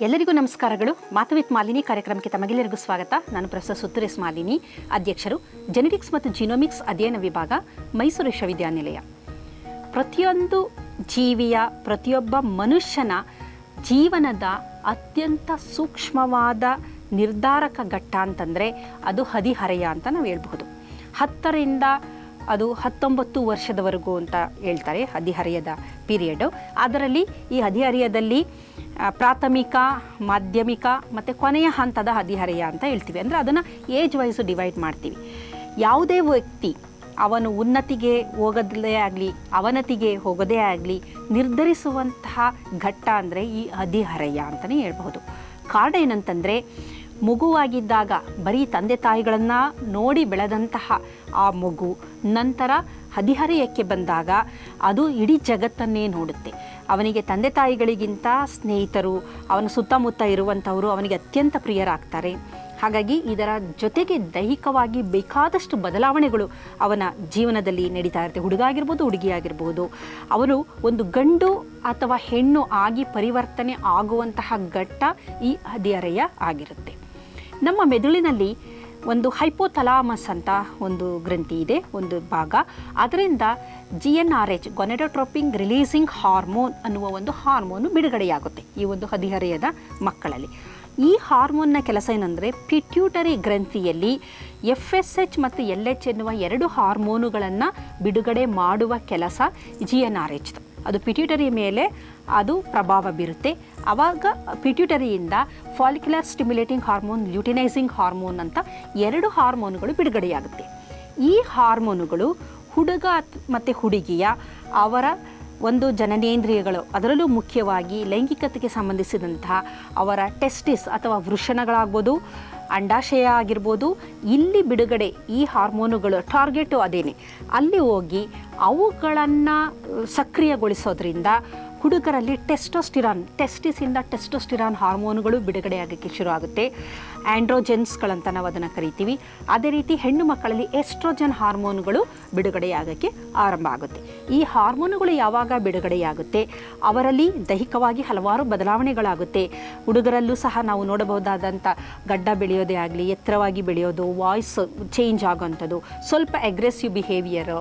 ಎಲ್ಲರಿಗೂ ನಮಸ್ಕಾರಗಳು. ಮಾತು ವಿತ್ ಮಾಲಿನಿ ಕಾರ್ಯಕ್ರಮಕ್ಕೆ ತಮಗೆಲ್ಲರಿಗೂ ಸ್ವಾಗತ. ನಾನು ಪ್ರೊಫೆಸರ್ ಸುತ್ತುರೇಸ್ ಮಾಲಿನಿ, ಅಧ್ಯಕ್ಷರು ಜೆನೆಟಿಕ್ಸ್ ಮತ್ತು ಜಿನೋಮಿಕ್ಸ್ ಅಧ್ಯಯನ ವಿಭಾಗ, ಮೈಸೂರು ವಿಶ್ವವಿದ್ಯಾನಿಲಯ. ಪ್ರತಿಯೊಂದು ಜೀವಿಯ, ಪ್ರತಿಯೊಬ್ಬ ಮನುಷ್ಯನ ಜೀವನದ ಅತ್ಯಂತ ಸೂಕ್ಷ್ಮವಾದ ನಿರ್ಧಾರಕ ಘಟ್ಟ ಅಂತಂದರೆ ಅದು ಹದಿಹರೆಯ ಅಂತ ನಾವು ಹೇಳ್ಬಹುದು. ಹತ್ತರಿಂದ ಅದು ಹತ್ತೊಂಬತ್ತು ವರ್ಷದವರೆಗೂ ಅಂತ ಹೇಳ್ತಾರೆ ಹದಿಹರೆಯದ ಪೀರಿಯಡು. ಅದರಲ್ಲಿ ಈ ಹದಿಹರೆಯದಲ್ಲಿ ಪ್ರಾಥಮಿಕ, ಮಾಧ್ಯಮಿಕ ಮತ್ತು ಕೊನೆಯ ಹಂತದ ಹದಿಹರೆಯ ಅಂತ ಹೇಳ್ತೀವಿ. ಅಂದರೆ ಅದನ್ನು ಏಜ್ ವೈಸು ಡಿವೈಡ್ ಮಾಡ್ತೀವಿ. ಯಾವುದೇ ವ್ಯಕ್ತಿ ಅವನು ಉನ್ನತಿಗೆ ಹೋಗೋದೇ ಆಗಲಿ, ಅವನತಿಗೆ ಹೋಗೋದೇ ಆಗಲಿ ನಿರ್ಧರಿಸುವಂತಹ ಘಟ್ಟ ಅಂದರೆ ಈ ಹದಿಹರೆಯ ಅಂತಲೇ ಹೇಳ್ಬಹುದು. ಕಾರಣ ಏನಂತಂದರೆ ಮಗುವಾಗಿದ್ದಾಗ ಬರೀ ತಂದೆ ತಾಯಿಗಳನ್ನು ನೋಡಿ ಬೆಳೆದಂತಹ ಆ ಮಗು ನಂತರ ಹದಿಹರೆಯಕ್ಕೆ ಬಂದಾಗ ಅದು ಇಡೀ ಜಗತ್ತನ್ನೇ ನೋಡುತ್ತೆ. ಅವನಿಗೆ ತಂದೆ ತಾಯಿಗಳಿಗಿಂತ ಸ್ನೇಹಿತರು, ಅವನ ಸುತ್ತಮುತ್ತ ಇರುವಂಥವರು ಅವನಿಗೆ ಅತ್ಯಂತ ಪ್ರಿಯರಾಗ್ತಾರೆ. ಹಾಗಾಗಿ ಇದರ ಜೊತೆಗೆ ದೈಹಿಕವಾಗಿ ಬೇಕಾದಷ್ಟು ಬದಲಾವಣೆಗಳು ಅವನ ಜೀವನದಲ್ಲಿ ನಡೀತಾ ಇರುತ್ತೆ. ಹುಡುಗ ಆಗಿರ್ಬೋದು ಹುಡುಗಿ ಆಗಿರ್ಬೋದು ಅವರು ಒಂದು ಗಂಡು ಅಥವಾ ಹೆಣ್ಣು ಆಗಿ ಪರಿವರ್ತನೆ ಆಗುವಂತಹ ಘಟ್ಟ ಈ ಹದಿಹರೆಯ ಆಗಿರುತ್ತೆ. ನಮ್ಮ ಮೆದುಳಿನಲ್ಲಿ ಒಂದು ಹೈಪೋಥಲಾಮಸ್ ಅಂತ ಒಂದು ಗ್ರಂಥಿ ಇದೆ, ಒಂದು ಭಾಗ. ಅದರಿಂದ G N R H gonadotropin releasing hormone ಅನ್ನುವ ಒಂದು ಹಾರ್ಮೋನು ಬಿಡುಗಡೆಯಾಗುತ್ತೆ ಈ ಒಂದು ಹದಿಹರೆಯದ ಮಕ್ಕಳಲ್ಲಿ. ಈ ಹಾರ್ಮೋನ್ನ ಕೆಲಸ ಏನಂದರೆ ಪಿಟ್ಯೂಟರಿ ಗ್ರಂಥಿಯಲ್ಲಿ ಎಫ್ ಎಸ್ ಎಚ್ ಮತ್ತು ಎಲ್ ಎಚ್ ಎನ್ನುವ ಎರಡು ಹಾರ್ಮೋನುಗಳನ್ನು ಬಿಡುಗಡೆ ಮಾಡುವ ಕೆಲಸ ಜಿ ಎನ್ ಆರ್ ಎಚ್ ಅದು ಪಿಟ್ಯೂಟರಿ ಮೇಲೆ ಅದು ಪ್ರಭಾವ ಬೀರುತ್ತೆ. ಆವಾಗ ಪಿಟ್ಯೂಟರಿಯಿಂದ follicular stimulating hormone luteinising hormone ಅಂತ ಎರಡು ಹಾರ್ಮೋನುಗಳು ಬಿಡುಗಡೆಯಾಗುತ್ತೆ. ಈ ಹಾರ್ಮೋನುಗಳು ಹುಡುಗ ಮತ್ತು ಹುಡುಗಿಯ ಅವರ ಒಂದು ಜನನೇಂದ್ರಿಯಗಳು, ಅದರಲ್ಲೂ ಮುಖ್ಯವಾಗಿ ಲೈಂಗಿಕತೆಗೆ ಸಂಬಂಧಿಸಿದಂತಹ ಅವರ ಟೆಸ್ಟಿಸ್ ಅಥವಾ ವೃಷಣಗಳಾಗ್ಬೋದು, ಅಂಡಾಶಯ ಆಗಿರ್ಬೋದು, ಇಲ್ಲಿ ಬಿಡುಗಡೆ ಈ ಹಾರ್ಮೋನುಗಳು ಟಾರ್ಗೆಟು ಅದೇನೆ. ಅಲ್ಲಿ ಹೋಗಿ ಅವುಗಳನ್ನು ಸಕ್ರಿಯಗೊಳಿಸೋದ್ರಿಂದ ಹುಡುಗರಲ್ಲಿ ಟೆಸ್ಟೋಸ್ಟಿರಾನ್ ಟೆಸ್ಟಿಸಿಂದ ಟೆಸ್ಟೋಸ್ಟಿರಾನ್ ಹಾರ್ಮೋನುಗಳು ಬಿಡುಗಡೆ ಶುರು ಆಗುತ್ತೆ ಆ್ಯಂಡ್ರೋಜೆನ್ಸ್ಗಳಂತ ನಾವು ಅದನ್ನು ಕರಿತೀವಿ. ಅದೇ ರೀತಿ ಹೆಣ್ಣು ಮಕ್ಕಳಲ್ಲಿ ಎಸ್ಟ್ರೋಜನ್ ಹಾರ್ಮೋನುಗಳು ಬಿಡುಗಡೆಯಾಗೋಕ್ಕೆ ಆರಂಭ ಆಗುತ್ತೆ. ಈ ಹಾರ್ಮೋನುಗಳು ಯಾವಾಗ ಬಿಡುಗಡೆಯಾಗುತ್ತೆ? ಅವರಲ್ಲಿ ದೈಹಿಕವಾಗಿ ಹಲವಾರು ಬದಲಾವಣೆಗಳಾಗುತ್ತೆ. ಹುಡುಗರಲ್ಲೂ ಸಹ ನಾವು ನೋಡಬಹುದಾದಂಥ ಗಡ್ಡ ಬೆಳೆಯೋದೇ ಆಗಲಿ, ಎತ್ತರವಾಗಿ ಬೆಳೆಯೋದು, ವಾಯ್ಸ್ ಚೇಂಜ್ ಆಗೋವಂಥದ್ದು, ಸ್ವಲ್ಪ ಅಗ್ರೆಸಿವ್ ಬಿಹೇವಿಯರು,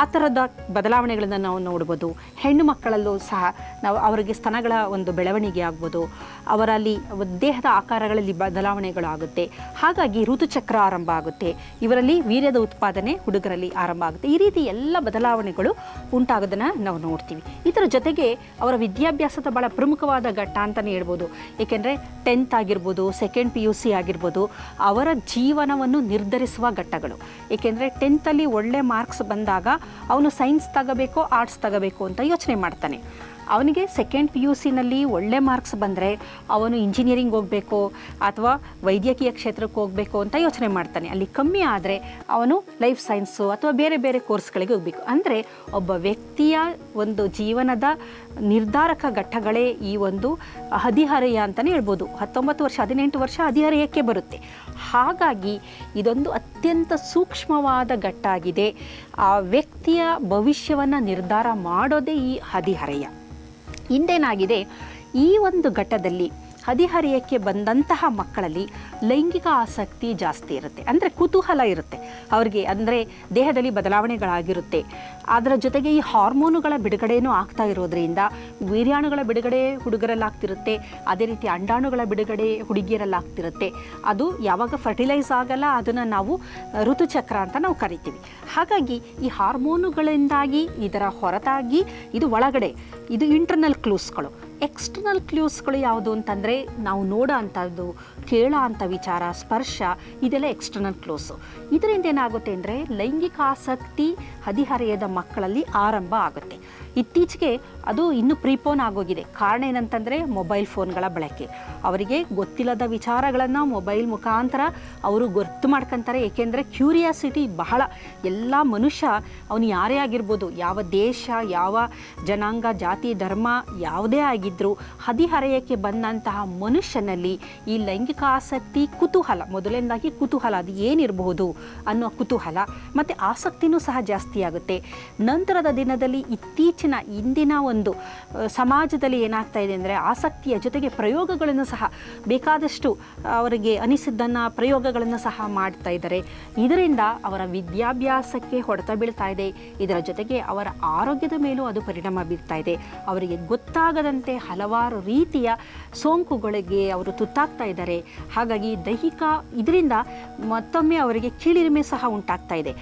ಆ ಥರದ ಬದಲಾವಣೆಗಳನ್ನು ನಾವು ನೋಡ್ಬೋದು. ಹೆಣ್ಣು ಮಕ್ಕಳಲ್ಲೂ ಸಹ ನಾವು ಅವರಿಗೆ ಸ್ತನಗಳ ಒಂದು ಬೆಳವಣಿಗೆ ಆಗ್ಬೋದು. ಅವರಲ್ಲಿ ದೇಹದ ಆಕಾರಗಳಲ್ಲಿ ಬದಲಾವಣೆಗಳಾಗುತ್ತೆ ಹಾಗಾಗಿ ಋತುಚಕ್ರ ಆರಂಭ ಆಗುತ್ತೆ. ಇವರಲ್ಲಿ ವೀರ್ಯದ ಉತ್ಪಾದನೆ ಹುಡುಗರಲ್ಲಿ ಆರಂಭ ಆಗುತ್ತೆ. ಈ ರೀತಿ ಎಲ್ಲ ಬದಲಾವಣೆಗಳು ಉಂಟಾಗೋದನ್ನು ನಾವು ನೋಡ್ತೀವಿ. ಇದರ ಜೊತೆಗೆ ಅವರ ವಿದ್ಯಾಭ್ಯಾಸದ ಭಾಳ ಪ್ರಮುಖವಾದ ಘಟ್ಟ ಅಂತಲೇ ಹೇಳ್ಬೋದು. ಏಕೆಂದರೆ ಟೆಂತ್ ಆಗಿರ್ಬೋದು, ಸೆಕೆಂಡ್ ಪಿ ಯು ಸಿ ಆಗಿರ್ಬೋದು, ಅವರ ಜೀವನವನ್ನು ನಿರ್ಧರಿಸುವ ಘಟ್ಟಗಳು. ಏಕೆಂದರೆ ಟೆಂತಲ್ಲಿ ಒಳ್ಳೆ ಮಾರ್ಕ್ಸ್ ಬಂದಾಗ ಅವನು ಸೈನ್ಸ್ ತಗೋಬೇಕೋ, ಆರ್ಟ್ಸ್ ತಗೋಬೇಕು ಅಂತ ಯೋಚನೆ ಮಾಡ್ತಾನೆ. ಅವನಿಗೆ ಸೆಕೆಂಡ್ ಪಿ ಯು ಸಿನಲ್ಲಿ ಒಳ್ಳೆ ಮಾರ್ಕ್ಸ್ ಬಂದರೆ ಅವನು ಇಂಜಿನಿಯರಿಂಗ್ ಹೋಗಬೇಕು ಅಥವಾ ವೈದ್ಯಕೀಯ ಕ್ಷೇತ್ರಕ್ಕೆ ಹೋಗಬೇಕು ಅಂತ ಯೋಚನೆ ಮಾಡ್ತಾನೆ. ಅಲ್ಲಿ ಕಮ್ಮಿ ಆದರೆ ಅವನು ಲೈಫ್ ಸೈನ್ಸು ಅಥವಾ ಬೇರೆ ಬೇರೆ ಕೋರ್ಸ್ಗಳಿಗೆ ಹೋಗಬೇಕು. ಅಂದರೆ ಒಬ್ಬ ವ್ಯಕ್ತಿಯ ಒಂದು ಜೀವನದ ನಿರ್ಧಾರಕ ಘಟ್ಟಗಳೇ ಈ ಒಂದು ಹದಿಹರೆಯ ಅಂತಲೇ ಹೇಳ್ಬೋದು. ಹತ್ತೊಂಬತ್ತು ವರ್ಷ, ಹದಿನೆಂಟು ವರ್ಷ ಹದಿಹರೆಯಕ್ಕೆ ಬರುತ್ತೆ. ಹಾಗಾಗಿ ಇದೊಂದು ಅತ್ಯಂತ ಸೂಕ್ಷ್ಮವಾದ ಘಟ್ಟ ಆಗಿದೆ. ಆ ವ್ಯಕ್ತಿಯ ಭವಿಷ್ಯವನ್ನು ನಿರ್ಧಾರ ಮಾಡೋದೇ ಈ ಹದಿಹರೆಯ. ಹಿಂದೇನಾಗಿದೆ? ಈ ಒಂದು ಘಟ್ಟದಲ್ಲಿ ಹದಿಹರೆಯಕ್ಕೆ ಬಂದಂತಹ ಮಕ್ಕಳಲ್ಲಿ ಲೈಂಗಿಕ ಆಸಕ್ತಿ ಜಾಸ್ತಿ ಇರುತ್ತೆ. ಅಂದರೆ ಕುತೂಹಲ ಇರುತ್ತೆ. ಅವರಿಗೆ ಅಂದರೆ ದೇಹದಲ್ಲಿ ಬದಲಾವಣೆಗಳಾಗಿರುತ್ತೆ. ಅದರ ಜೊತೆಗೆ ಈ ಹಾರ್ಮೋನುಗಳ ಬಿಡುಗಡೆಯೂ ಆಗ್ತಾ ಇರೋದ್ರಿಂದ ವೀರ್ಯಾಣುಗಳ ಬಿಡುಗಡೆ ಹುಡುಗರಲ್ಲಾಗ್ತಿರುತ್ತೆ. ಅದೇ ರೀತಿ ಅಂಡಾಣುಗಳ ಬಿಡುಗಡೆ ಹುಡುಗಿಯರಲ್ಲಾಗ್ತಿರುತ್ತೆ. ಅದು ಯಾವಾಗ ಫರ್ಟಿಲೈಸ್ ಆಗಲ್ಲ, ಅದನ್ನು ನಾವು ಋತುಚಕ್ರ ಅಂತ ನಾವು ಕರಿತೀವಿ. ಹಾಗಾಗಿ ಈ ಹಾರ್ಮೋನುಗಳಿಂದಾಗಿ ಇದರ ಹೊರತಾಗಿ ಇದು ಒಳಗಡೆ, ಇದು ಇಂಟರ್ನಲ್ ಕ್ಲೂಸ್ಗಳು ಎಕ್ಸ್ಟರ್ನಲ್ ಕ್ಲೂಸ್ಗಳು ಯಾವುದು ಅಂತಂದರೆ ನಾವು ನೋಡೋ ಅಂಥದ್ದು ಕೇಳೋ ಅಂಥ ವಿಚಾರ, ಸ್ಪರ್ಶ, ಇದೆಲ್ಲ ಎಕ್ಸ್ಟರ್ನಲ್ ಕ್ಲೂಸು ಇದರಿಂದ ಏನಾಗುತ್ತೆ ಅಂದರೆ ಲೈಂಗಿಕ ಆಸಕ್ತಿ ಹದಿಹರೆಯದ ಮಕ್ಕಳಲ್ಲಿ ಆರಂಭ ಆಗುತ್ತೆ. ಇತ್ತೀಚೆಗೆ ಅದು ಇನ್ನೂ ಪ್ರೀಪೋನ್ ಆಗೋಗಿದೆ. ಕಾರಣ ಏನಂತಂದರೆ ಮೊಬೈಲ್ ಫೋನ್ಗಳ ಬಳಕೆ. ಅವರಿಗೆ ಗೊತ್ತಿಲ್ಲದ ವಿಚಾರಗಳನ್ನು ಮೊಬೈಲ್ ಮುಖಾಂತರ ಅವರು ಗೊತ್ತು ಮಾಡ್ಕೊತಾರೆ. ಏಕೆಂದರೆ ಕ್ಯೂರಿಯಾಸಿಟಿ ಬಹಳ. ಎಲ್ಲ ಮನುಷ್ಯ, ಅವನು ಯಾರೇ ಆಗಿರ್ಬೋದು, ಯಾವ ದೇಶ, ಯಾವ ಜನಾಂಗ, ಜಾತಿ, ಧರ್ಮ ಯಾವುದೇ ಆಗಿದ್ದರೂ ಹದಿಹರೆಯಕ್ಕೆ ಬಂದಂತಹ ಮನುಷ್ಯನಲ್ಲಿ ಈ ಲೈಂಗಿಕ ಆಸಕ್ತಿ ಕುತೂಹಲ, ಮೊದಲನೇದಾಗಿ ಕುತೂಹಲ, ಅದು ಏನಿರಬಹುದು ಅನ್ನೋ ಕುತೂಹಲ, ಮತ್ತು ಆಸಕ್ತಿನೂ ಸಹ ಜಾಸ್ತಿ ಆಗುತ್ತೆ ನಂತರದ ದಿನದಲ್ಲಿ ಇತ್ತೀಚಿನ ಇಂದಿನ ಒಂದು ಒಂದು ಸಮಾಜದಲ್ಲಿ ಏನಾಗ್ತಾ ಇದೆ ಅಂದರೆ ಆಸಕ್ತಿಯ ಜೊತೆಗೆ ಪ್ರಯೋಗಗಳನ್ನು ಸಹ ಬೇಕಾದಷ್ಟು ಅವರಿಗೆ ಅನಿಸಿದ್ದನ್ನು ಪ್ರಯೋಗಗಳನ್ನು ಸಹ ಮಾಡ್ತಾ ಇದ್ದಾರೆ. ಇದರಿಂದ ಅವರ ವಿದ್ಯಾಭ್ಯಾಸಕ್ಕೆ ಹೊಡೆತ ಬೀಳ್ತಾ ಇದೆ. ಇದರ ಜೊತೆಗೆ ಅವರ ಆರೋಗ್ಯದ ಮೇಲೂ ಅದು ಪರಿಣಾಮ ಬೀರ್ತಾ ಇದೆ. ಅವರಿಗೆ ಗೊತ್ತಾಗದಂತೆ ಹಲವಾರು ರೀತಿಯ ಸೋಂಕುಗಳಿಗೆ ಅವರು ತುತ್ತಾಗ್ತಾ ಇದ್ದಾರೆ. ಹಾಗಾಗಿ ದೈಹಿಕ ಇದರಿಂದ ಮತ್ತೊಮ್ಮೆ ಅವರಿಗೆ ಕೀಳಿರಿಮೆ ಸಹ ಉಂಟಾಗ್ತಾ ಇದೆ.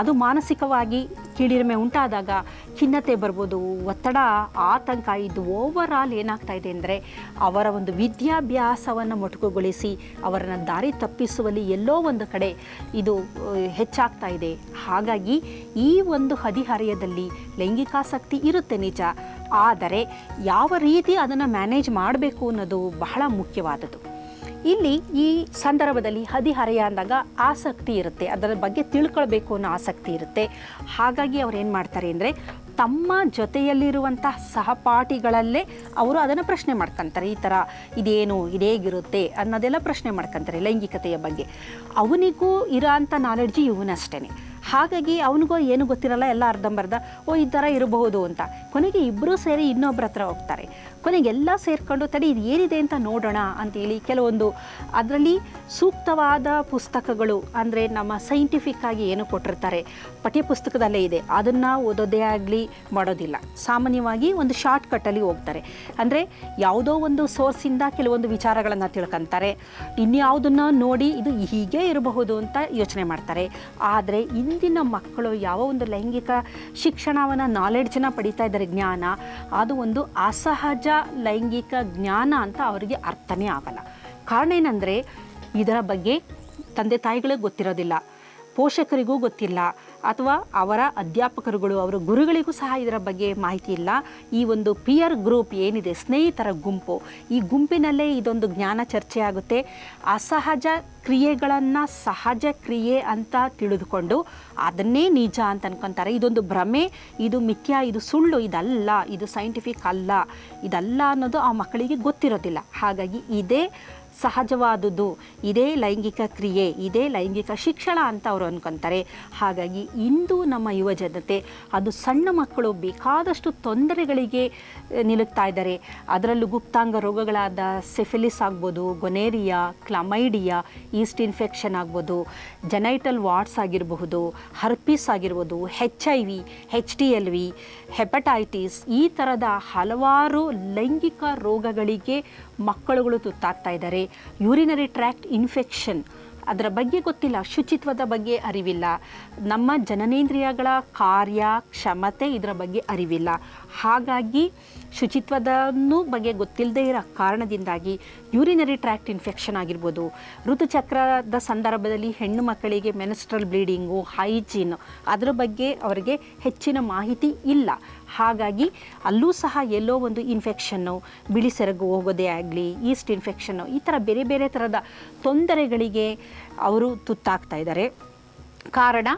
ಅದು ಮಾನಸಿಕವಾಗಿ ಕೀಳಿರಿಮೆ ಉಂಟಾದಾಗ ಖಿನ್ನತೆ ಬರ್ಬೋದು, ಒತ್ತಡ, ಆತಂಕ, ಇದು ಓವರ್ ಆಲ್ ಏನಾಗ್ತಾ ಇದೆ ಅಂದರೆ ಅವರ ಒಂದು ವಿದ್ಯಾಭ್ಯಾಸವನ್ನು ಮೊಟಕುಗೊಳಿಸಿ ಅವರನ್ನು ದಾರಿ ತಪ್ಪಿಸುವಲ್ಲಿ ಎಲ್ಲೋ ಒಂದು ಕಡೆ ಇದು ಹೆಚ್ಚಾಗ್ತಾ ಇದೆ. ಹಾಗಾಗಿ ಈ ಒಂದು ಹದಿಹರೆಯದಲ್ಲಿ ಲೈಂಗಿಕಾಸಕ್ತಿ ಇರುತ್ತೆ ನಿಜ, ಆದರೆ ಯಾವ ರೀತಿ ಅದನ್ನು ಮ್ಯಾನೇಜ್ ಮಾಡಬೇಕು ಅನ್ನೋದು ಬಹಳ ಮುಖ್ಯವಾದದ್ದು. ಇಲ್ಲಿ ಈ ಸಂದರ್ಭದಲ್ಲಿ ಹದಿಹರೆಯ ಅಂದಾಗ ಆಸಕ್ತಿ ಇರುತ್ತೆ. ಅದರ ಬಗ್ಗೆ ತಿಳ್ಕೊಳ್ಬೇಕು ಅನ್ನೋ ಆಸಕ್ತಿ ಇರುತ್ತೆ. ಹಾಗಾಗಿ ಅವ್ರು ಏನು ಮಾಡ್ತಾರೆ ಅಂದರೆ ತಮ್ಮ ಜೊತೆಯಲ್ಲಿರುವಂಥ ಸಹಪಾಠಿಗಳಲ್ಲೇ ಅವರು ಅದನ್ನು ಪ್ರಶ್ನೆ ಮಾಡ್ಕೊತಾರೆ. ಈ ಥರ ಇದೇನು ಇದೇಗಿರುತ್ತೆ ಅನ್ನೋದೆಲ್ಲ ಪ್ರಶ್ನೆ ಮಾಡ್ಕೊತಾರೆ ಲೈಂಗಿಕತೆಯ ಬಗ್ಗೆ. ಅವನಿಗೂ ಇರೋ ಅಂಥ ನಾಲೆಡ್ಜಿ ಇವನಷ್ಟೇ ಹಾಗಾಗಿ ಅವನಿಗೂ ಏನು ಗೊತ್ತಿರಲ್ಲ ಎಲ್ಲ ಅರ್ಧಂಬರ್ಧ, ಓ, ಈ ಥರ ಇರಬಹುದು ಅಂತ. ಕೊನೆಗೆ ಇಬ್ಬರೂ ಸೇರಿ ಇನ್ನೊಬ್ಬರ ಹತ್ರ ಹೋಗ್ತಾರೆ. ಕೊನೆಗೆ ಎಲ್ಲ ಸೇರಿಕೊಂಡು, ತಡಿ ಇದು ಏನಿದೆ ಅಂತ ನೋಡೋಣ ಅಂತೇಳಿ ಕೆಲವೊಂದು ಅದರಲ್ಲಿ ಸೂಕ್ತವಾದ ಪುಸ್ತಕಗಳು ಅಂದರೆ ನಮ್ಮ ಸೈಂಟಿಫಿಕ್ ಆಗಿ ಏನು ಕೊಟ್ಟಿರ್ತಾರೆ, ಪಠ್ಯಪುಸ್ತಕದಲ್ಲೇ ಇದೆ. ಅದನ್ನು ಓದೋದೇ ಆಗಲಿ ಮಾಡೋದಿಲ್ಲ. ಸಾಮಾನ್ಯವಾಗಿ ಒಂದು ಶಾರ್ಟ್ ಕಟ್ಟಲ್ಲಿ ಹೋಗ್ತಾರೆ. ಅಂದರೆ ಯಾವುದೋ ಒಂದು ಸೋರ್ಸಿಂದ ಕೆಲವೊಂದು ವಿಚಾರಗಳನ್ನು ತಿಳ್ಕೊಂತಾರೆ. ಇನ್ಯಾವುದನ್ನು ನೋಡಿ ಇದು ಹೀಗೆ ಇರಬಹುದು ಅಂತ ಯೋಚನೆ ಮಾಡ್ತಾರೆ. ಆದರೆ ಇಂದಿನ ಮಕ್ಕಳು ಯಾವ ಒಂದು ಲೈಂಗಿಕ ಶಿಕ್ಷಣವನ್ನು ನಾಲೆಡ್ಜನ್ನ ಪಡಿತಾ ಇದ್ದಾರೆ ಜ್ಞಾನ, ಅದು ಒಂದು ಅಸಹಜ ಲೈಂಗಿಕ ಜ್ಞಾನ ಅಂತ ಅವರಿಗೆ ಅರ್ಥನೇ ಆಗಲ್ಲ. ಕಾರಣ ಏನಂದರೆ, ಇದರ ಬಗ್ಗೆ ತಂದೆ ತಾಯಿಗಳಿಗೆ ಗೊತ್ತಿರೋದಿಲ್ಲ, ಪೋಷಕರಿಗೂ ಗೊತ್ತಿಲ್ಲ ಅಥವಾ ಅವರ ಅಧ್ಯಾಪಕರುಗಳು, ಅವರ ಗುರುಗಳಿಗೂ ಸಹ ಇದರ ಬಗ್ಗೆ ಮಾಹಿತಿ ಇಲ್ಲ. ಈ ಒಂದು ಪಿಯರ್ ಗ್ರೂಪ್ ಏನಿದೆ, ಸ್ನೇಹಿತರ ಗುಂಪು, ಈ ಗುಂಪಿನಲ್ಲೇ ಇದೊಂದು ಜ್ಞಾನ ಚರ್ಚೆ ಆಗುತ್ತೆ. ಅಸಹಜ ಕ್ರಿಯೆಗಳನ್ನು ಸಹಜ ಕ್ರಿಯೆ ಅಂತ ತಿಳಿದುಕೊಂಡು ಅದನ್ನೇ ನಿಜ ಅಂತ ಅನ್ಕೊತಾರೆ. ಇದೊಂದು ಭ್ರಮೆ, ಇದು ಮಿಥ್ಯ, ಇದು ಸುಳ್ಳು, ಇದಲ್ಲ, ಇದು ಸೈಂಟಿಫಿಕ್ ಅಲ್ಲ. ಇದಲ್ಲ ಅನ್ನೋದು ಆ ಮಕ್ಕಳಿಗೆ ಗೊತ್ತಿರೋದಿಲ್ಲ. ಹಾಗಾಗಿ ಇದೇ ಸಹಜವಾದುದು. ಇದೇ ಲೈಂಗಿಕ ಕ್ರಿಯೆ, ಇದೇ ಲೈಂಗಿಕ ಶಿಕ್ಷಣ ಅಂತ ಅವರು ಅನ್ಕೊತಾರೆ. ಹಾಗಾಗಿ ಇಂದು ನಮ್ಮ ಯುವ ಜನತೆ ಅದು ಸಣ್ಣ ಮಕ್ಕಳು ಬೇಕಾದಷ್ಟು ತೊಂದರೆಗಳಿಗೆ ನಿಲುಕ್ತಾ ಇದ್ದಾರೆ. ಅದರಲ್ಲೂ ಗುಪ್ತಾಂಗ ರೋಗಗಳಾದ ಸೆಫಿಲಿಸ್ ಆಗ್ಬೋದು, ಗೊನೇರಿಯಾ, ಕ್ಲಮೈಡಿಯಾ, ಈಸ್ಟ್ ಇನ್ಫೆಕ್ಷನ್ ಆಗ್ಬೋದು, ಜೆನೈಟಲ್ ವಾರ್ಡ್ಸ್ ಆಗಿರಬಹುದು, ಹರ್ಪಿಸ್ ಆಗಿರ್ಬೋದು H I V H D L V, hepatitis ಈ ಥರದ ಹಲವಾರು ಲೈಂಗಿಕ ರೋಗಗಳಿಗೆ ಮಕ್ಕಳುಗಳು ತುತ್ತಾಗ್ತಾ ಇದ್ದಾರೆ. ಯೂರಿನರಿ ಟ್ರ್ಯಾಕ್ಟ್ ಇನ್ಫೆಕ್ಷನ್ ಅದರ ಬಗ್ಗೆ ಗೊತ್ತಿಲ್ಲ, ಶುಚಿತ್ವದ ಬಗ್ಗೆ ಅರಿವಿಲ್ಲ. ನಮ್ಮ ಜನನೇಂದ್ರಿಯಗಳ ಕಾರ್ಯ, ಕ್ಷಮತೆ ಇದರ ಬಗ್ಗೆ ಅರಿವಿಲ್ಲ. ಹಾಗಾಗಿ ಶುಚಿತ್ವದನ್ನು ಬಗ್ಗೆ ಗೊತ್ತಿಲ್ಲದೆ ಇರೋ ಕಾರಣದಿಂದಾಗಿ ಯೂರಿನರಿ ಟ್ರ್ಯಾಕ್ಟ್ ಇನ್ಫೆಕ್ಷನ್ ಆಗಿರ್ಬೋದು. ಋತುಚಕ್ರದ ಸಂದರ್ಭದಲ್ಲಿ ಹೆಣ್ಣು ಮಕ್ಕಳಿಗೆ ಮೆನಸ್ಟ್ರಲ್ ಬ್ಲೀಡಿಂಗು, ಹೈಜೀನ್ ಅದರ ಬಗ್ಗೆ ಅವರಿಗೆ ಹೆಚ್ಚಿನ ಮಾಹಿತಿ ಇಲ್ಲ. ಹಾಗಾಗಿ ಅಲ್ಲೂ ಸಹ ಎಲ್ಲೋ ಒಂದು ಇನ್ಫೆಕ್ಷನ್ನು ಬಿಳಿ ಸೆರಗು ಹೋಗೋದೇ ಆಗಲಿ, ಈಸ್ಟ್ ಇನ್ಫೆಕ್ಷನ್ನು ಈ ಥರ ಬೇರೆ ಬೇರೆ ಥರದ ತೊಂದರೆಗಳಿಗೆ ಅವರು ತುತ್ತಾಗ್ತಾ ಇದ್ದಾರೆ. ಕಾರಣ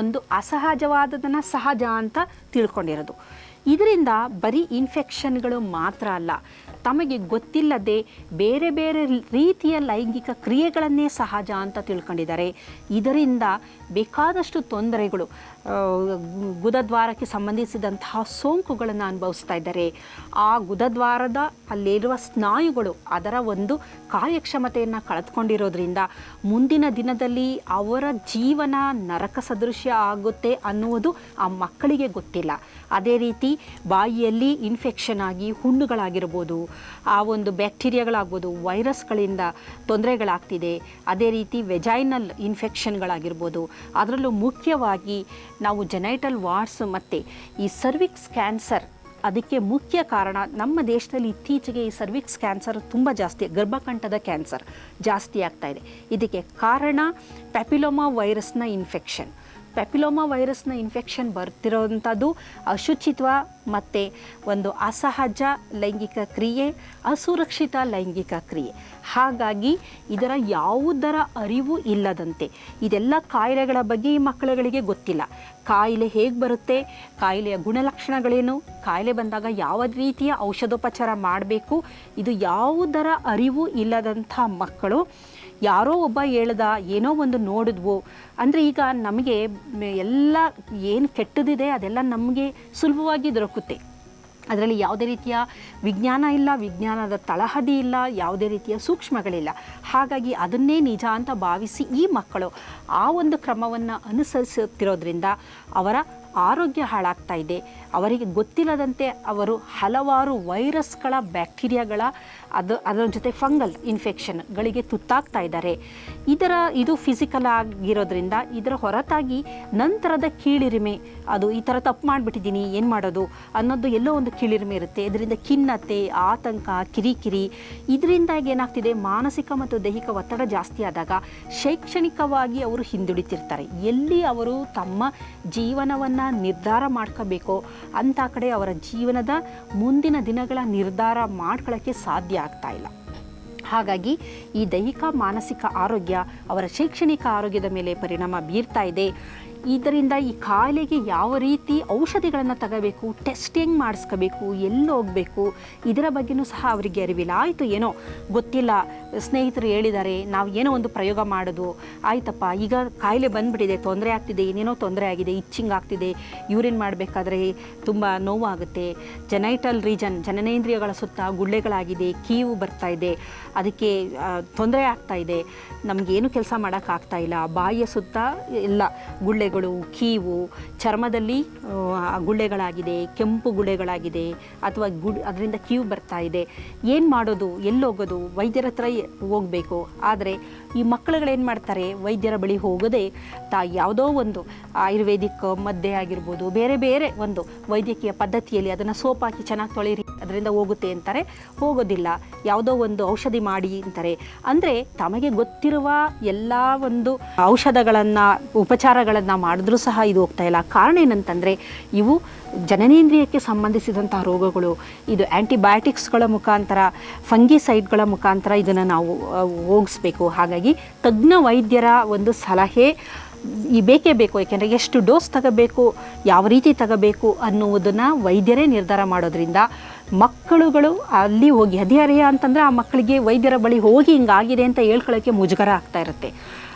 ಒಂದು ಅಸಹಜವಾದದನ್ನು ಸಹಜ ಅಂತ ತಿಳ್ಕೊಂಡಿರೋದು. ಇದರಿಂದ ಬರೀ ಇನ್ಫೆಕ್ಷನ್ಗಳು ಮಾತ್ರ ಅಲ್ಲ, ತಮಗೆ ಗೊತ್ತಿಲ್ಲದೆ ಬೇರೆ ಬೇರೆ ರೀತಿಯ ಲೈಂಗಿಕ ಕ್ರಿಯೆಗಳನ್ನೇ ಸಹಜ ಅಂತ ತಿಳ್ಕೊಂಡಿದ್ದಾರೆ. ಇದರಿಂದ ಬೇಕಾದಷ್ಟು ತೊಂದರೆಗಳು ಗುದದ್ವಾರಕ್ಕೆ ಸಂಬಂಧಿಸಿದಂತಹ ಸೋಂಕುಗಳನ್ನು ಅನುಭವಿಸ್ತಾ ಇದ್ದಾರೆ. ಆ ಗುದದ್ವಾರದ ಅಲ್ಲಿರುವ ಸ್ನಾಯುಗಳು ಅದರ ಒಂದು ಕಾರ್ಯಕ್ಷಮತೆಯನ್ನು ಕಳೆದುಕೊಂಡಿರೋದ್ರಿಂದ ಮುಂದಿನ ದಿನದಲ್ಲಿ ಅವರ ಜೀವನ ನರಕ ಸದೃಶ್ಯ ಆಗುತ್ತೆ ಅನ್ನುವುದು ಆ ಮಕ್ಕಳಿಗೆ ಗೊತ್ತಿಲ್ಲ. ಅದೇ ರೀತಿ ಬಾಯಿಯಲ್ಲಿ ಇನ್ಫೆಕ್ಷನ್ ಆಗಿ ಹುಣ್ಣುಗಳಾಗಿರ್ಬೋದು, ಆ ಒಂದು ಬ್ಯಾಕ್ಟೀರಿಯಾಗಳಾಗ್ಬೋದು, ವೈರಸ್ಗಳಿಂದ ತೊಂದರೆಗಳಾಗ್ತಿದೆ. ಅದೇ ರೀತಿ ವೆಜೈನಲ್ ಇನ್ಫೆಕ್ಷನ್ಗಳಾಗಿರ್ಬೋದು ಅದರಲ್ಲೂ ಮುಖ್ಯವಾಗಿ ನಾವು ಜೆನೈಟಲ್ ವಾರ್ಡ್ಸ್ ಮತ್ತು ಈ ಸರ್ವಿಕ್ಸ್ ಕ್ಯಾನ್ಸರ್ ಅದಕ್ಕೆ ಮುಖ್ಯ ಕಾರಣ ನಮ್ಮ ದೇಶದಲ್ಲಿ ಇತ್ತೀಚೆಗೆ ಈ ಸರ್ವಿಕ್ಸ್ ಕ್ಯಾನ್ಸರ್ ತುಂಬ ಜಾಸ್ತಿ, ಗರ್ಭಕಂಠದ ಕ್ಯಾನ್ಸರ್ ಜಾಸ್ತಿ ಆಗ್ತಾ ಇದೆ. ಇದಕ್ಕೆ ಕಾರಣ ಪ್ಯಾಪಿಲೋಮಾ ವೈರಸ್ನ ಇನ್ಫೆಕ್ಷನ್ ಪ್ಯಾಪಿಲೋಮಾ ವೈರಸ್ನ ಇನ್ಫೆಕ್ಷನ್ ಬರ್ತಿರೋವಂಥದ್ದು ಅಶುಚಿತ್ವ ಮತ್ತು ಒಂದು ಅಸಹಜ ಲೈಂಗಿಕ ಕ್ರಿಯೆ, ಅಸುರಕ್ಷಿತ ಲೈಂಗಿಕ ಕ್ರಿಯೆ. ಹಾಗಾಗಿ ಇದರ ಯಾವುದರ ಅರಿವು ಇಲ್ಲದಂತೆ ಇದೆಲ್ಲ ಕಾಯಿಲೆಗಳ ಬಗ್ಗೆ ಈ ಮಕ್ಕಳುಗಳಿಗೆ ಗೊತ್ತಿಲ್ಲ. ಕಾಯಿಲೆ ಹೇಗೆ ಬರುತ್ತೆ, ಕಾಯಿಲೆಯ ಗುಣಲಕ್ಷಣಗಳೇನು, ಕಾಯಿಲೆ ಬಂದಾಗ ಯಾವ ರೀತಿಯ ಔಷಧೋಪಚಾರ ಮಾಡಬೇಕು, ಇದು ಯಾವುದರ ಅರಿವು ಇಲ್ಲದಂಥ ಮಕ್ಕಳು ಯಾರೋ ಒಬ್ಬ ಹೇಳ್ದ, ಏನೋ ಒಂದು ನೋಡಿದ್ವು. ಅಂದರೆ ಈಗ ನಮಗೆ ಎಲ್ಲ ಏನು ಕೆಟ್ಟದಿದೆ ಅದೆಲ್ಲ ನಮಗೆ ಸುಲಭವಾಗಿ ದೊರಕುತ್ತೆ. ಅದರಲ್ಲಿ ಯಾವುದೇ ರೀತಿಯ ವಿಜ್ಞಾನ ಇಲ್ಲ, ವಿಜ್ಞಾನದ ತಳಹದಿ ಇಲ್ಲ, ಯಾವುದೇ ರೀತಿಯ ಸೂಕ್ಷ್ಮಗಳಿಲ್ಲ. ಹಾಗಾಗಿ ಅದನ್ನೇ ನಿಜ ಅಂತ ಭಾವಿಸಿ ಈ ಮಕ್ಕಳು ಆ ಒಂದು ಕ್ರಮವನ್ನು ಅನುಸರಿಸುತ್ತಿರೋದ್ರಿಂದ ಅವರ ಆರೋಗ್ಯ ಹಾಳಾಗ್ತಾ ಇದೆ. ಅವರಿಗೆ ಗೊತ್ತಿಲ್ಲದಂತೆ ಅವರು ಹಲವಾರು ವೈರಸ್ಗಳ, ಬ್ಯಾಕ್ಟೀರಿಯಾಗಳ ಅದು ಅದರ ಜೊತೆ ಫಂಗಲ್ ಇನ್ಫೆಕ್ಷನ್ಗಳಿಗೆ ತುತ್ತಾಗ್ತಾ ಇದ್ದಾರೆ. ಇದರ ಇದು ಫಿಸಿಕಲ್ ಆಗಿರೋದ್ರಿಂದ ಇದರ ಹೊರತಾಗಿ ನಂತರದ ಕೀಳಿರಿಮೆ, ಅದು ಈ ಥರ ತಪ್ಪು ಮಾಡಿಬಿಟ್ಟಿದ್ದೀನಿ, ಏನು ಮಾಡೋದು ಅನ್ನೋದು ಎಲ್ಲೋ ಒಂದು ಕೀಳಿರಿಮೆ ಇರುತ್ತೆ. ಇದರಿಂದ ಖಿನ್ನತೆ, ಆತಂಕ, ಕಿರಿಕಿರಿ, ಇದರಿಂದಾಗಿ ಏನಾಗ್ತಿದೆ, ಮಾನಸಿಕ ಮತ್ತು ದೈಹಿಕ ಒತ್ತಡ ಜಾಸ್ತಿ ಆದಾಗ ಶೈಕ್ಷಣಿಕವಾಗಿ ಅವರು ಹಿಂದುಳಿತಿರ್ತಾರೆ. ಎಲ್ಲಿ ಅವರು ತಮ್ಮ ಜೀವನವನ್ನು ನಿರ್ಧಾರ ಮಾಡ್ಕೋಬೇಕೋ ಅಂಥ ಕಡೆ ಅವರ ಜೀವನದ ಮುಂದಿನ ದಿನಗಳ ನಿರ್ಧಾರ ಮಾಡ್ಕೊಳ್ಳೋಕ್ಕೆ ಸಾಧ್ಯ ಆಗ್ತಾ ಇಲ್ಲ. ಹಾಗಾಗಿ ಈ ದೈಹಿಕ ಮಾನಸಿಕ ಆರೋಗ್ಯ ಅವರ ಶೈಕ್ಷಣಿಕ ಆರೋಗ್ಯದ ಮೇಲೆ ಪರಿಣಾಮ ಬೀರ್ತಾ ಇದೆ. ಇದರಿಂದ ಈ ಕಾಯಿಲೆಗೆ ಯಾವ ರೀತಿ ಔಷಧಿಗಳನ್ನು ತಗೋಬೇಕು ಟೆಸ್ಟಿಂಗ್ ಮಾಡಿಸ್ಕೋಬೇಕು, ಎಲ್ಲಿ ಹೋಗಬೇಕು, ಇದರ ಬಗ್ಗೆನೂ ಸಹ ಅವರಿಗೆ ಅರಿವಿಲ್ಲ. ಆಯಿತು ಏನೋ, ಗೊತ್ತಿಲ್ಲ. ಸ್ನೇಹಿತರು ಹೇಳಿದ್ದಾರೆ, ನಾವು ಏನೋ ಒಂದು ಪ್ರಯೋಗ ಮಾಡೋದು. ಆಯ್ತಪ್ಪ, ಈಗ ಕಾಯಿಲೆ ಬಂದುಬಿಟ್ಟಿದೆ, ತೊಂದರೆ ಆಗ್ತಿದೆ, ಏನೇನೋ ತೊಂದರೆ ಆಗಿದೆ ಇಚ್ಚಿಂಗ್ ಆಗ್ತಿದೆ ಯೂರಿನ್ ಮಾಡಬೇಕಾದ್ರೆ ತುಂಬ ನೋವಾಗುತ್ತೆ. ಜನೈಟಲ್ ರೀಜನ್ ಜನನೇಂದ್ರಿಯಗಳ ಸುತ್ತ ಗುಳ್ಳೆಗಳಾಗಿದೆ, ಕೀವು ಬರ್ತಾ ಇದೆ. ಅದಕ್ಕೆ ತೊಂದರೆ ಆಗ್ತಾ ಇದೆ. ನಮಗೇನು ಕೆಲಸ ಮಾಡೋಕ್ಕಾಗ್ತಾ ಇಲ್ಲ. ಬಾಯಿಯ ಸುತ್ತ ಎಲ್ಲ ಗುಳ್ಳೆಗಳು, ಕೀವು, ಚರ್ಮದಲ್ಲಿ ಗುಳ್ಳೆಗಳಾಗಿದೆ, ಕೆಂಪು ಗುಳ್ಳೆಗಳಾಗಿದೆ ಅಥವಾ ಗುಡ್, ಅದರಿಂದ ಕೀವು ಬರ್ತಾ ಇದೆ. ಏನು ಮಾಡೋದು ಎಲ್ಲೋಗೋದು ವೈದ್ಯರ ಹತ್ರ ಹೋಗಬೇಕು. ಆದರೆ ಈ ಮಕ್ಕಳುಗಳೇನು ಮಾಡ್ತಾರೆ? ವೈದ್ಯರ ಬಳಿ ಹೋಗದೆ ತಾ ಯಾವುದೋ ಒಂದು ಆಯುರ್ವೇದಿಕ್ ಮದ್ದೆ ಆಗಿರ್ಬೋದು, ಬೇರೆ ಬೇರೆ ಒಂದು ವೈದ್ಯಕೀಯ ಪದ್ಧತಿಯಲ್ಲಿ ಅದನ್ನು ಸೋಪ್ ಹಾಕಿ ಚೆನ್ನಾಗಿ ತೊಳೆಯಿರಿ, ಅದರಿಂದ ಹೋಗುತ್ತೆ ಅಂತಾರೆ. ಹೋಗೋದಿಲ್ಲ. ಯಾವುದೋ ಒಂದು ಔಷಧಿ ಮಾಡಿ ಅಂತಾರೆ. ಅಂದರೆ ತಮಗೆ ಗೊತ್ತಿರುವ ಎಲ್ಲ ಒಂದು ಔಷಧಗಳನ್ನು, ಉಪಚಾರಗಳನ್ನು ಮಾಡಿದ್ರೂ ಸಹ ಇದು ಹೋಗ್ತಾ ಇಲ್ಲ. ಕಾರಣ ಏನಂತಂದರೆ, ಇವು ಜನನೇಂದ್ರಿಯಕ್ಕೆ ಸಂಬಂಧಿಸಿದಂತಹ ರೋಗಗಳು. ಇದು ಆ್ಯಂಟಿಬಯೋಟಿಕ್ಸ್ಗಳ ಮುಖಾಂತರ ಫಂಗಿಸೈಡ್ಗಳ ಮುಖಾಂತರ ಇದನ್ನು ನಾವು ಹೋಗಿಸ್ಬೇಕು. ಹಾಗಾಗಿ ತಜ್ಞ ವೈದ್ಯರ ಒಂದು ಸಲಹೆ, ಈ ಬೇಕೇ ಬೇಕು, ಏಕೆಂದರೆ ಎಷ್ಟು ಡೋಸ್ ತಗೋಬೇಕು, ಯಾವ ರೀತಿ ತಗೋಬೇಕು ಅನ್ನುವುದನ್ನು ವೈದ್ಯರೇ ನಿರ್ಧಾರ ಮಾಡೋದ್ರಿಂದ ಮಕ್ಕಳುಗಳು ಅಲ್ಲಿ ಹೋಗಿ ಹದಿಹರೆಯ ಅಂತಂದರೆ ಆ ಮಕ್ಕಳಿಗೆ ವೈದ್ಯರ ಬಳಿ ಹೋಗಿ ಹಿಂಗಾಗಿದೆ ಅಂತ ಹೇಳ್ಕೊಳ್ಳೋಕ್ಕೆ ಮುಜುಗರ ಆಗ್ತಾ ಇರುತ್ತೆ.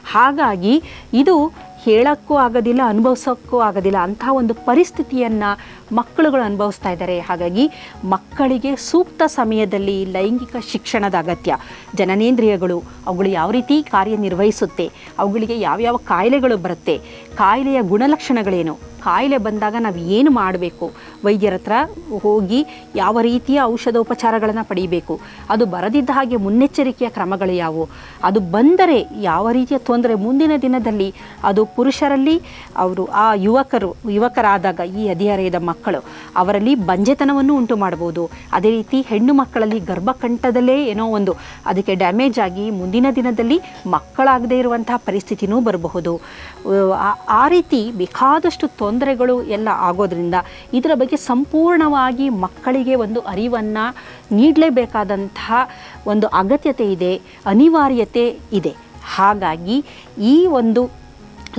ಹಾಗಾಗಿ ಇದು ಹೇಳೋಕ್ಕೂ ಆಗೋದಿಲ್ಲ, ಅನುಭವಿಸೋಕ್ಕೂ ಆಗೋದಿಲ್ಲ. ಅಂತಹ ಒಂದು ಪರಿಸ್ಥಿತಿಯನ್ನು ಮಕ್ಕಳುಗಳು ಅನುಭವಿಸ್ತಾ ಇದ್ದಾರೆ. ಹಾಗಾಗಿ ಮಕ್ಕಳಿಗೆ ಸೂಕ್ತ ಸಮಯದಲ್ಲಿ ಲೈಂಗಿಕ ಶಿಕ್ಷಣದ ಅಗತ್ಯ. ಜನನೇಂದ್ರಿಯಗಳು, ಅವುಗಳು ಯಾವ ರೀತಿ ಕಾರ್ಯನಿರ್ವಹಿಸುತ್ತೆ, ಅವುಗಳಿಗೆ ಯಾವ್ಯಾವ ಕಾಯಿಲೆಗಳು ಬರುತ್ತೆ ಕಾಯಿಲೆಯ ಗುಣಲಕ್ಷಣಗಳೇನು? ಕಾಯಿಲೆ ಬಂದಾಗ ನಾವು ಏನು ಮಾಡಬೇಕು? ವೈದ್ಯರ ಹತ್ರ ಹೋಗಿ ಯಾವ ರೀತಿಯ ಔಷಧೋಪಚಾರಗಳನ್ನು ಪಡೀಬೇಕು? ಅದು ಬರದಿದ್ದ ಹಾಗೆ ಮುನ್ನೆಚ್ಚರಿಕೆಯ ಕ್ರಮಗಳು ಯಾವುವು? ಅದು ಬಂದರೆ ಯಾವ ರೀತಿಯ ತೊಂದರೆ? ಮುಂದಿನ ದಿನದಲ್ಲಿ ಅದು ಪುರುಷರಲ್ಲಿ ಅವರು, ಆ ಯುವಕರು, ಯುವಕರಾದಾಗ ಈ ಹದಿಹರೆಯದ ಮಕ್ಕಳು, ಅವರಲ್ಲಿ ಬಂಜೆತನವನ್ನು ಉಂಟು ಮಾಡ್ಬೋದು ಅದೇ ರೀತಿ ಹೆಣ್ಣು ಮಕ್ಕಳಲ್ಲಿ ಗರ್ಭಕಂಠದಲ್ಲೇ ಏನೋ ಒಂದು, ಅದಕ್ಕೆ ಡ್ಯಾಮೇಜ್ ಆಗಿ ಮುಂದಿನ ದಿನದಲ್ಲಿ ಮಕ್ಕಳಾಗದೇ ಇರುವಂತಹ ಪರಿಸ್ಥಿತಿನೂ ಬರಬಹುದು. ಆ- ರೀತಿ ಬೇಕಾದಷ್ಟು ತೊಂದರೆಗಳು ಎಲ್ಲ ಆಗೋದ್ರಿಂದ ಇದರ ಬಗ್ಗೆ ಸಂಪೂರ್ಣವಾಗಿ ಮಕ್ಕಳಿಗೆ ಒಂದು ಅರಿವನ್ನು ನೀಡಲೇಬೇಕಾದಂತಹ ಒಂದು ಅಗತ್ಯತೆ ಇದೆ, ಅನಿವಾರ್ಯತೆ ಇದೆ. ಹಾಗಾಗಿ ಈ ಒಂದು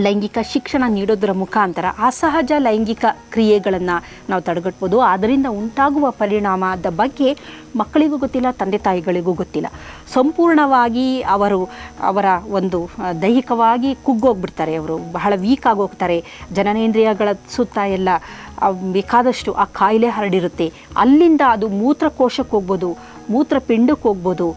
ಲೈಂಗಿಕ ಶಿಕ್ಷಣ ನೀಡೋದರ ಮುಖಾಂತರ ಅಸಹಜ ಲೈಂಗಿಕ ಕ್ರಿಯೆಗಳನ್ನು ನಾವು ತಡೆಗಟ್ಬೋದು. ಅದರಿಂದ ಉಂಟಾಗುವ ಪರಿಣಾಮದ ಬಗ್ಗೆ ಮಕ್ಕಳಿಗೂ ಗೊತ್ತಿಲ್ಲ, ತಂದೆ ತಾಯಿಗಳಿಗೂ ಗೊತ್ತಿಲ್ಲ. ಸಂಪೂರ್ಣವಾಗಿ ಅವರು ಅವರ ಒಂದು ದೈಹಿಕವಾಗಿ ಕುಗ್ಗೋಗ್ಬಿಡ್ತಾರೆ ಅವರು. ಬಹಳ ವೀಕ್ ಆಗೋಗ್ತಾರೆ. ಜನನೇಂದ್ರಿಯಗಳ ಸುತ್ತ ಎಲ್ಲ ಬೇಕಾದಷ್ಟು ಆ ಕಾಯಿಲೆ ಹರಡಿರುತ್ತೆ. ಅಲ್ಲಿಂದ ಅದು ಮೂತ್ರಕೋಶಕ್ಕೆ ಹೋಗ್ಬೋದು. ಮೂತ್ರಪಿಂಡಕ್ಕೆ ಹೋಗ್ಬೋದು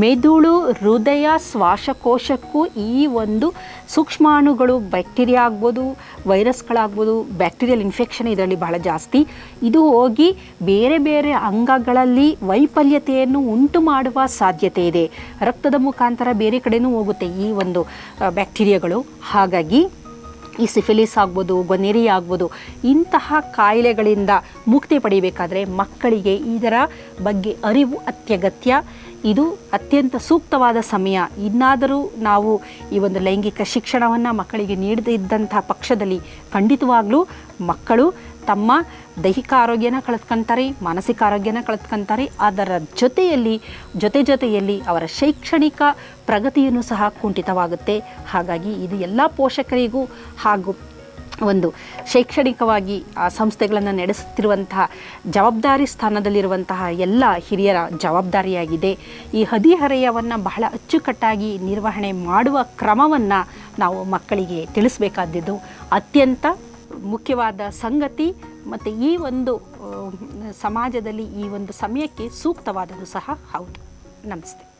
ಮೆದುಳು, ಹೃದಯ, ಶ್ವಾಸಕೋಶಕ್ಕೂ ಈ ಒಂದು ಸೂಕ್ಷ್ಮಾಣುಗಳು ಬ್ಯಾಕ್ಟೀರಿಯಾ ಆಗ್ಬೋದು, ವೈರಸ್ಗಳಾಗ್ಬೋದು, ಬ್ಯಾಕ್ಟೀರಿಯಲ್ ಇನ್ಫೆಕ್ಷನ್ ಇದರಲ್ಲಿ ಬಹಳ ಜಾಸ್ತಿ. ಇದು ಹೋಗಿ ಬೇರೆ ಬೇರೆ ಅಂಗಗಳಲ್ಲಿ ವೈಫಲ್ಯತೆಯನ್ನು ಉಂಟು ಮಾಡುವ ಸಾಧ್ಯತೆ ಇದೆ. ರಕ್ತದ ಮುಖಾಂತರ ಬೇರೆ ಕಡೆಯೂ ಹೋಗುತ್ತೆ ಈ ಒಂದು ಬ್ಯಾಕ್ಟೀರಿಯಾಗಳು. ಹಾಗಾಗಿ ಈ ಸಿಫಿಲಿಸ್ ಆಗ್ಬೋದು, ಗೊನೆರಿ ಆಗ್ಬೋದು, ಇಂತಹ ಕಾಯಿಲೆಗಳಿಂದ ಮುಕ್ತಿ ಪಡಿಬೇಕಾದ್ರೆ ಮಕ್ಕಳಿಗೆ ಇದರ ಬಗ್ಗೆ ಅರಿವು ಅತ್ಯಗತ್ಯ. ಇದು ಅತ್ಯಂತ ಸೂಕ್ತವಾದ ಸಮಯ. ಇನ್ನಾದರೂ ನಾವು ಈ ಒಂದು ಲೈಂಗಿಕ ಶಿಕ್ಷಣವನ್ನು ಮಕ್ಕಳಿಗೆ ನೀಡದಿದ್ದಂಥ ಪಕ್ಷದಲ್ಲಿ ಖಂಡಿತವಾಗಲೂ ಮಕ್ಕಳು ತಮ್ಮ ದೈಹಿಕ ಆರೋಗ್ಯನ ಕಳೆದ್ಕೊಂತಾರೆ, ಮಾನಸಿಕ ಆರೋಗ್ಯನ ಕಳೆದ್ಕೊಂತಾರೆ. ಅದರ ಜೊತೆಯಲ್ಲಿ, ಜೊತೆ ಜೊತೆಯಲ್ಲಿ ಅವರ ಶೈಕ್ಷಣಿಕ ಪ್ರಗತಿಯನ್ನು ಸಹ ಕುಂಠಿತವಾಗುತ್ತೆ. ಹಾಗಾಗಿ ಇದು ಎಲ್ಲ ಪೋಷಕರಿಗೂ ಹಾಗೂ ಒಂದು ಶೈಕ್ಷಣಿಕವಾಗಿ ಆ ಸಂಸ್ಥೆಗಳನ್ನು ನಡೆಸುತ್ತಿರುವಂತಹ ಜವಾಬ್ದಾರಿ ಸ್ಥಾನದಲ್ಲಿರುವಂತಹ ಎಲ್ಲ ಹಿರಿಯರ ಜವಾಬ್ದಾರಿಯಾಗಿದೆ. ಈ ಹದಿಹರೆಯವನ್ನು ಬಹಳ ಅಚ್ಚುಕಟ್ಟಾಗಿ ನಿರ್ವಹಣೆ ಮಾಡುವ ಕ್ರಮವನ್ನು ನಾವು ಮಕ್ಕಳಿಗೆ ತಿಳಿಸಬೇಕಾದದ್ದು ಅತ್ಯಂತ ಮುಖ್ಯವಾದ ಸಂಗತಿ ಮತ್ತು ಈ ಒಂದು ಸಮಾಜದಲ್ಲಿ ಈ ಒಂದು ಸಮಯಕ್ಕೆ ಸೂಕ್ತವಾದದ್ದು ಸಹ ಹೌದು. ನಮಸ್ತೆ.